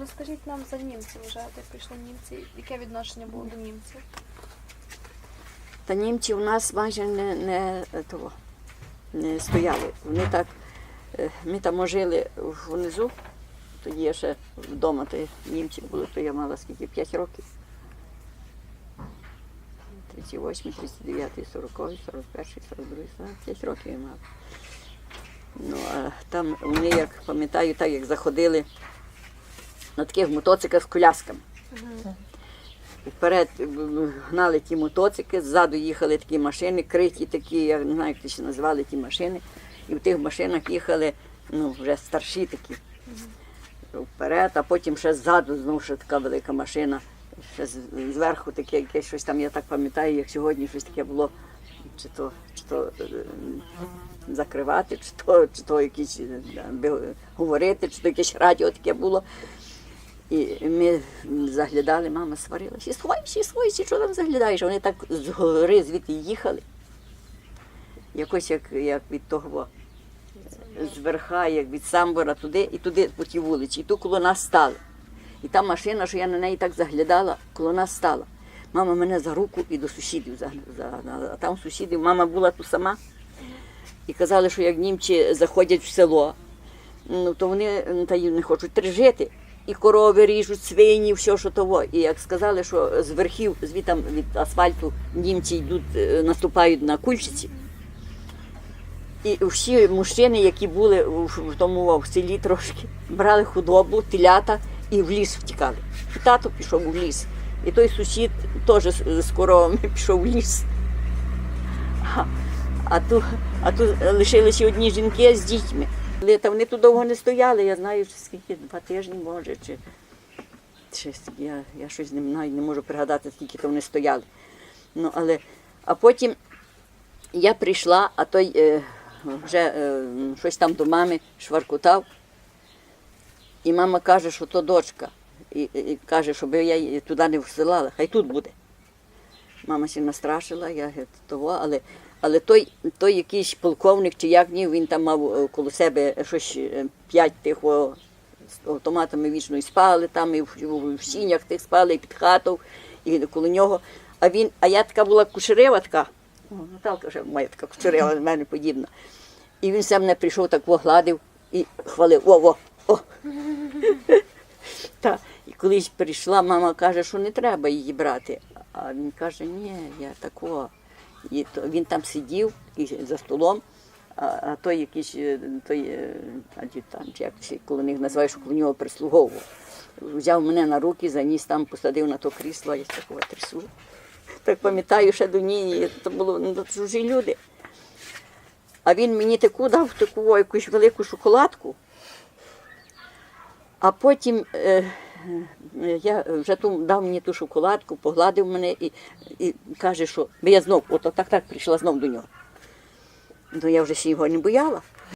Розкажіть нам за німців вже, де прийшли німці, яке відношення було до німців? Та німці у нас майже не, не, е, того, не стояли. Вони так, е, ми там жили внизу, тоді я ще вдома, то німці були, то я мала скільки, 5 років. 38, 39, 40, 41, 42, 5 років я мала. Ну, а там вони, як пам'ятаю, так як заходили на таких мотоциклах з колясками. Вперед е, гнали ті мотоцикли, ззаду їхали такі машини, криті такі, я не знаю, як ті ще називали ті машини. І в тих машинах їхали ну, вже старші такі. Вперед, а потім ще ззаду знову ще така велика машина. Ще зверху таке якесь щось там, я так пам'ятаю, як сьогодні щось таке було, чи то, чи то е, закривати, чи то, чи то якісь е, говорити, чи то якесь радіо таке було. І ми заглядали, мама сварила, сі сховай, сі сховай, що там заглядаєш? Вони так з гори звідти їхали. Якось як, як від того е, з верха, як від самбора туди і туди по тій вулиці. І тут коло нас стали. І та машина, що я на неї так заглядала, коло нас стала. Мама мене за руку і до сусідів загнала. А там сусідів, мама була тут сама. І казали, що як німці заходять в село, ну, то вони ну, та й не хочуть жити. І корови ріжуть, свині, все, що того. І як сказали, що з верхів, звітам від асфальту німці йдуть, е, наступають на кульчиці. І всі мужчини, які були в тому в селі трошки, брали худобу, телята і в ліс втікали. І тато пішов в ліс. І той сусід теж з коровами пішов в ліс. А, а тут а тут лишилися одні жінки з дітьми. Та вони тут довго не стояли, я знаю, скільки, два тижні, може, чи, чи я, я щось не, навіть не можу пригадати, скільки то вони стояли. Ну, але, а потім я прийшла, а той е, вже е, щось там до мами шваркутав. І мама каже, що то дочка. І, і- каже, щоб я її туди не всилала, хай тут буде. Мама ще настрашила, я того, але, але той, той якийсь полковник чи як ні, він там мав е, коло себе щось е, п'ять тих автоматами вічно і спали, там і в, в, в сінях тих спали, і під хатою, і коло нього. А він, а я така була кушерева така, Наталка вже моя така кучерева, з мене подібна. І він сам мене прийшов, так погладив і хвалив. О, о, о. Та, і колись прийшла, мама каже, що не треба її брати. А він каже, ні, я такого. І то, він там сидів за столом, а, а той якийсь е, той е, ад'ютант, як ще коло них називаєш, що коло нього прислуговував. Взяв мене на руки, заніс там, посадив на то крісло, я такого трясу. Так пам'ятаю ще до ній, це було ну, чужі люди. А він мені таку дав таку якусь велику шоколадку. А потім е, я вже ту, дав мені ту шоколадку, погладив мене і, і каже, що я знов, от так так прийшла знов до нього. Ну я вже його не бояла.